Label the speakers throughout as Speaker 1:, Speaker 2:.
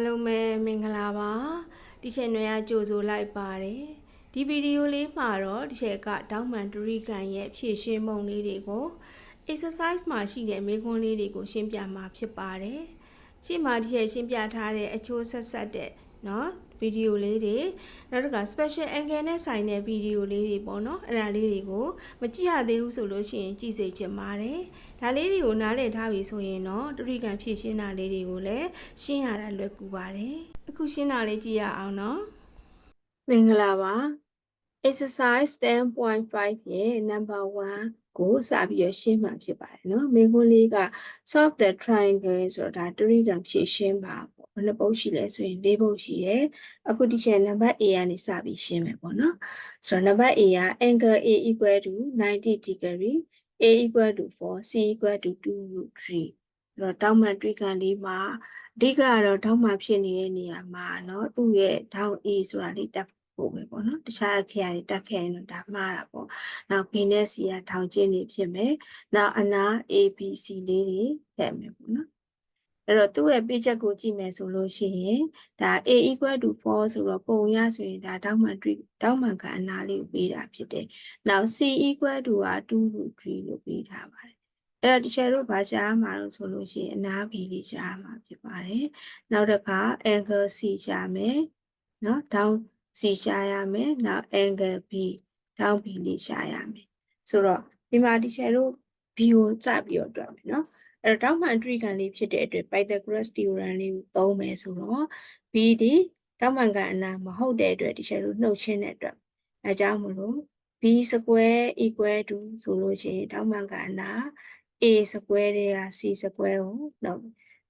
Speaker 1: အားလုံးပဲမင်္ဂလာပါဒီ channel ကကြိုဆိုလိုက်ပါတယ်ဒီဗီဒီယိုလေးမှာတော့ဒီချက်ကတောင်းမှန်ဒရိကန်ရဲ့ဖြည့်ရှင်းပုံလေးတွေကို exercise မှာရှိတဲ့မေးခွန်းလေးတွေကိုရှင်းပြမှာဖြစ်ပါတယ်ရှင်းမှာဒီချက်ရှင်းပြထားတဲ့အချိုးဆက်ဆက်တဲ့ နော်ဗီဒီယိုလေးတွေနောက်တစ်ခါ special angle နဲ့ဆိုင်တဲ့ဗီဒီယိုလေးတွေပေါ့နော်အဲ့ဒါလေးတွေကိုမကြည့်ရသေးဘူးဆိုလို့ရှိရင်ကြည့်စေချင်ပါတယ်ဒါလေးတွေကိုနားလည်ထားပြီဆိုရင်တော့တတိကံဖြည့်ရှင်းတာလေးတွေကိုလည်းရှင်းရတာလွယ်ကူပါတယ်အခုရှင်းတာလေးကြည့်ရအောင်နော်မင်္ဂလာပါ exercise 10.5ရဲ့ number 1 ကိုစပြီးရရှင်းမှာဖြစ်ပါတယ်เนาะမိခွန်းလေးက solve the triangle ဆိုတာဒါတရိကံဖြည့်ရှင်းပါပေါ့ဘယ်နှပုတ်ရှိလဲဆိုရင်၄ပုတ်ရှိတယ်အခုဒီချက်နံပါတ် A ကနေစပြီးရှင်းမယ်ပေါ့နော်ဆိုတော့နံပါတ် A က angle A equal to 90 degree A equal to 4 C equal to 2 root 3အဲ့တော့တောင်းမှန်တရိကံလေးမှာအဓိကကတော့တောင်းမှန်ဖြစ်နေတဲ့နေရာမှာเนาะသူ့ရဲ့တောင်း A ဆိုတာလေးတက် ဖို့ပဲပေါ့နော်တခြားအခရာတွေတက်ခဲ့ရင်တော့ဒါမှားတာပေါ့နောက် B နဲ့ C ကထောင်ကျင်းနေဖြစ်မယ်နောက်အနာ A B C လေးတွေထည့်မယ်ပေါ့နော်အဲ့တော့သူ့ရဲ့ပေးချက်ကိုကြည့်မယ်ဆိုလို့ရှိရင်ဒါ A equal to 4ဆိုတော့ပုံရဆိုရင်ဒါတောင်းမှန်3တောင်းမှန်ကအနာလေးကိုပေးတာဖြစ်တယ်နောက် C equal to က2 root 3လို့ပေးထားပါတယ်အဲ့တော့တချို့တို့ဘာရှားမှာလို့ဆိုလို့ရှိရင်အနာဘီလေးရှားမှာဖြစ်ပါတယ်နောက်တစ်ခါ angle C ရှားမယ်နော်တော င်း C ရှားရမယ်နောက် angle B တောင်း B လေးရှားရမယ်ဆိုတော့ဒီမှာတချို့တို့ B ကိုစပြီးတော့တွက်မယ်နော်အဲ့တော့တောင်းမှန်အတွေ့ခံလေးဖြစ်တဲ့အတွက် Pythagoras theorem လေးကိုသုံးမယ်ဆိုတော့ B ဒီတောင်းမှန်ကအနာမဟုတ်တဲ့အတွက်တချို့တို့နှုတ်ချင်းတဲ့အတွက်အဲကြောင့်မလို့ b square equal to ဆိုလို့ရှိရင်တောင်းမှန်ကအနာ a square တွေက c square ကိုနှုတ်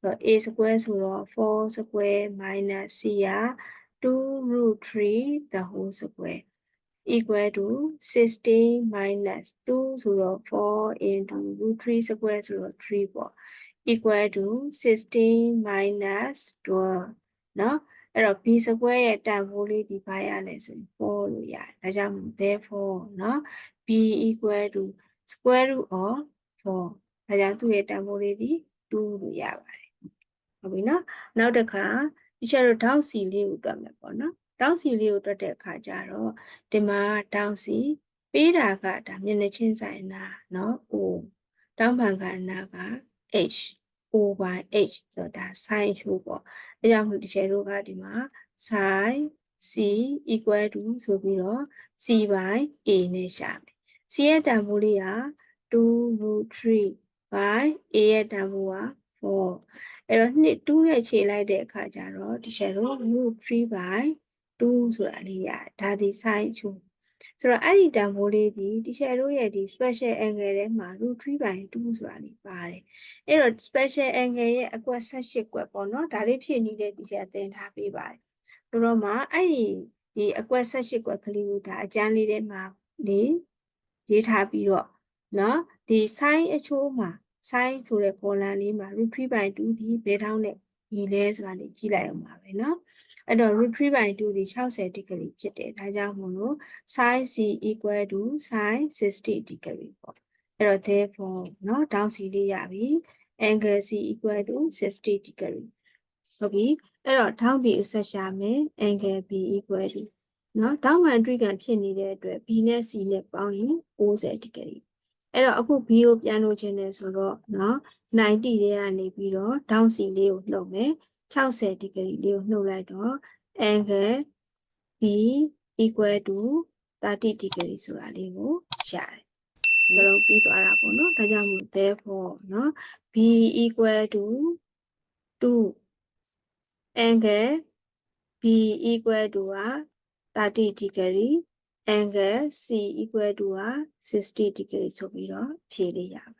Speaker 1: တော့ a square ဆိုတော့4 square minus c က 2 root 3 the whole square equal to 16 minus 2ဆိုတော့4 into root 3 square ဆိုတော့3ပေါ့ equal to 16 minus 12เนาะအဲ့တော့ b square ရဲ့တန်ဖိုးလေးဒီဘာရလဲဆိုရင်4လို့ရတယ်ဒါကြောင့် therefore เนาะ b equal to square root of 4ဒါကြောင့်သူ့ရဲ့တန်ဖိုးလေးဒီ2လို့ရပါတယ်ဟုတ်ပြီเนาะနောက်တစ်ခါ ဒီချက်တော့ထောက်စီလေးကိုတွက်မယ်ပေါ့နော်တောင်းစီလေးကိုတွက်တဲ့အခါကျတော့ဒီမှာတောင်းစီပေးတာကဒါမျက်နှာချင်းဆိုင်နာเนาะ O တောင်းပန်ကနာက H O by H ဆိုတာ sin ချိုးပေါ့အဲကြောင့်မို့ဒီချေတို့ကဒီမှာ sin C equal to ဆိုပြီးတော့ C by A နဲ့ရှာမယ် C ရဲ့တန်ဖိုးလေးက2 root 3 by A ရဲ့တန်ဖိုးက 4အဲ့တော့နှစ်2နဲ့ခြေလိုက်တဲ့အခါကျတော့ဒီချေတို့ root 3 by 2ဆိုတာလေးရတယ်ဒါဒီ sin ချိုးဆိုတော့အဲ့ဒီတန်ဖိုးလေးဒီတီချာတို့ရဲ့ဒီ special angle ထဲမှာ √3 by 2ဆိုတာလေးပါတယ်အဲ့တော့ special angle ရဲ့အကွက်18ကွက်ပေါ့နော်ဒါလေးဖြစ်နေတဲ့တီချာသင်ထားပေးပါတယ်ဆိုတော့မှအဲ့ဒီဒီအကွက်18ကွက်ကလေးကိုဒါအကျန်းလေးထဲမှာနေရေးထားပြီးတော့နော်ဒီ sin အချိုးမှာ sin ဆိုတဲ့ column လေးမှာ √3 by 2ဒီဘယ်ထောင်းနဲ့ဒီလဲဆိုတာလေးကြည့်လိုက်အောင်ပါပဲเนาะအဲ့တော့ root 3 by 2ဒီ60 degree ဖြစ်တယ်ဒါကြောင့်မို့လို့ sin c equal to sin 60 degree ပေါ့အဲ့တော့ therefore เนาะ down c လေးရပြီ angle c equal to 60 degree ဟုတ်ပြီအဲ့တော့ down b ကိုဆက်ရှာမယ် angle b equal to เนาะ down မှန်တွေ့ကန်ဖြစ်နေတဲ့အတွက် b နဲ့ c နဲ့ပေါင်းရင်60 degree အဲ့တော့အခု b ကိုပြန်လို့ခြင်းနဲ့ဆိုတော့เนาะ90တဲ့ကနေပြီးတော့ down c လေးကိုနှုတ်မယ်60 degree လေးကိုနှုတ်လိုက်တော့ angle b equal to 30 degree ဆိုတာလေးကိုရတယ်။ဒါတော့ပြီးသွားတာပေါ့နော်။ဒါကြောင့်မို့ therefore နော် b equal to 2 angle b equal to က30 degree angle c equal to က60 degree ဆိုပြီးတော့ဖြေလို့ရပါ